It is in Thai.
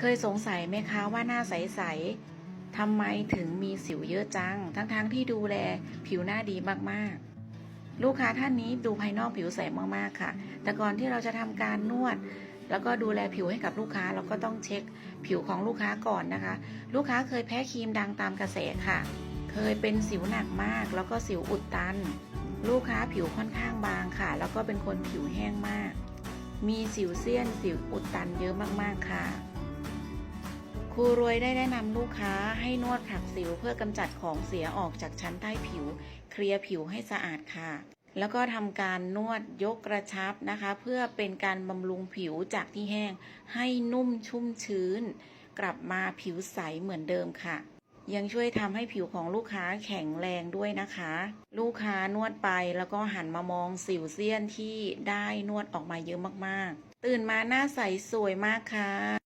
เคยสงสัยไหมคะว่าหน้าใสๆทำไมถึงมีสิวเยอะจัง ทั้งๆที่ดูแลผิวหน้าดีมากๆ ลูกค้าท่านนี้ดูภายนอกผิวใสมากๆค่ะ แต่ก่อนที่เราจะทำการนวด แล้วก็ดูแลผิวให้กับลูกค้าเราก็ต้องเช็คผิวของลูกค้าก่อนนะคะ ลูกค้าเคยแพ้ครีมดังตามกระแสค่ะ เคยเป็นสิวหนักมาก แล้วก็สิวอุดตัน ลูกค้าผิวค่อนข้างบางค่ะ แล้วก็เป็นคนผิวแห้งมาก มีสิวเซียนสิวอุดตันเยอะมากๆค่ะ ครูรวยได้แนะนำลูกค้าให้นวดขัดสิวเพื่อกำจัดของเสียออกจากชั้นใต้ผิว เคลียร์ผิวให้สะอาดค่ะ แล้วก็ทำการนวดยกกระชับนะคะ เพื่อเป็นการบำรุงผิวจากที่แห้ง ให้นุ่มชุ่มชื้น กลับมาผิวใสเหมือนเดิมค่ะยังช่วยทำให้ผิวของลูกค้าแข็งแรงด้วยนะคะ ลูกค้านวดไปแล้วก็หันมามองสิวเซียนที่ได้นวดออกมาเยอะมากๆ ตื่นมาหน้าใสสวยมากค่ะ